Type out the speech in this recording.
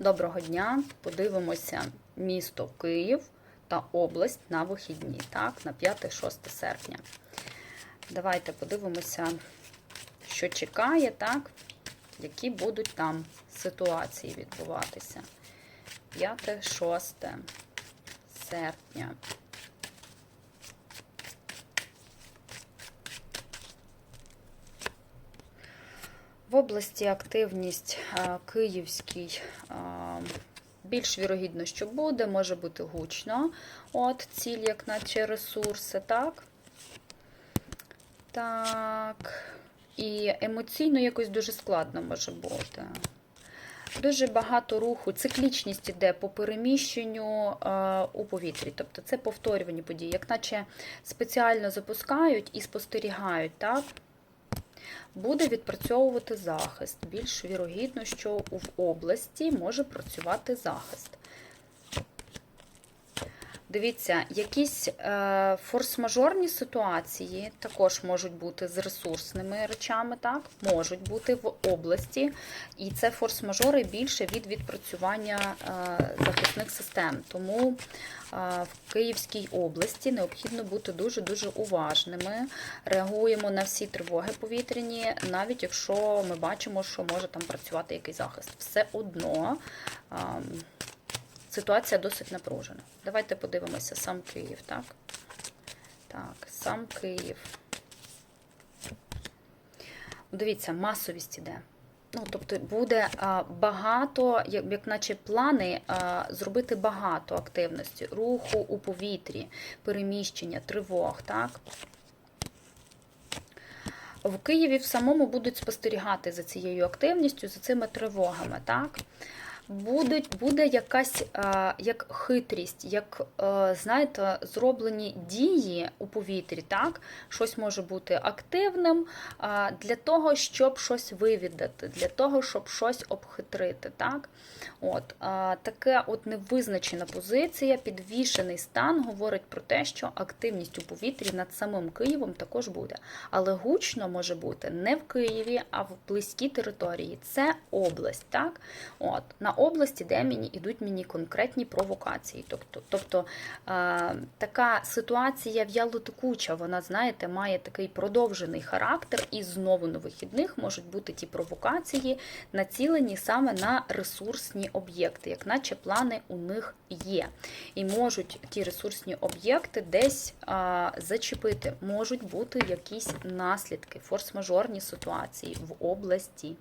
Доброго дня! Подивимося місто Київ та область на вихідні, так, на 5-6 серпня. Давайте подивимося, що чекає, так, які будуть там ситуації відбуватися. 5-6 серпня. Області активність а, Київській а, більш вірогідно, що буде, може бути гучно. От, ціль, як наче ресурси, так? Так. І емоційно якось дуже складно може бути. Дуже багато руху, циклічність іде по переміщенню е, у повітрі. Тобто це повторювані події, як наче спеціально запускають і спостерігають, так? Буде відпрацьовувати захист. Більш вірогідно, що в області може працювати захист. Дивіться, якісь е, форс-мажорні ситуації також можуть бути з ресурсними речами, так? Можуть бути в області. І це форс-мажори більше від відпрацювання е, захисних систем. Тому е, в Київській області необхідно бути дуже-дуже уважними. Реагуємо на всі тривоги повітряні, навіть якщо ми бачимо, що може там працювати якийсь захист. Все одно. Ситуація досить напружена. Давайте подивимося сам Київ, так? Так, сам Київ. Дивіться, масовість іде. Ну, тобто буде багато, як, наче плани зробити багато активності, руху у повітрі, переміщення, тривог, так? В Києві в самому будуть спостерігати за цією активністю, за цими тривогами, так? Буде, буде якась а, як хитрість, як, а, знаєте, зроблені дії у повітрі, так? Щось може бути активним а, для того, щоб щось вивідати, для того, щоб щось обхитрити. так? От, а, Таке от невизначена позиція, підвішений стан говорить про те, що активність у повітрі над самим Києвом також буде. Але гучно може бути не в Києві, а в близькій території. Це область. так? От, На області, де мені йдуть мені конкретні провокації. Тобто, тобто е, така ситуація в'ялотекуча, вона, знаєте, має такий продовжений характер, і знову на вихідних можуть бути ті провокації, націлені саме на ресурсні об'єкти, як наче плани у них є. І можуть ті ресурсні об'єкти десь а, зачепити, можуть бути якісь наслідки, форс-мажорні ситуації в області.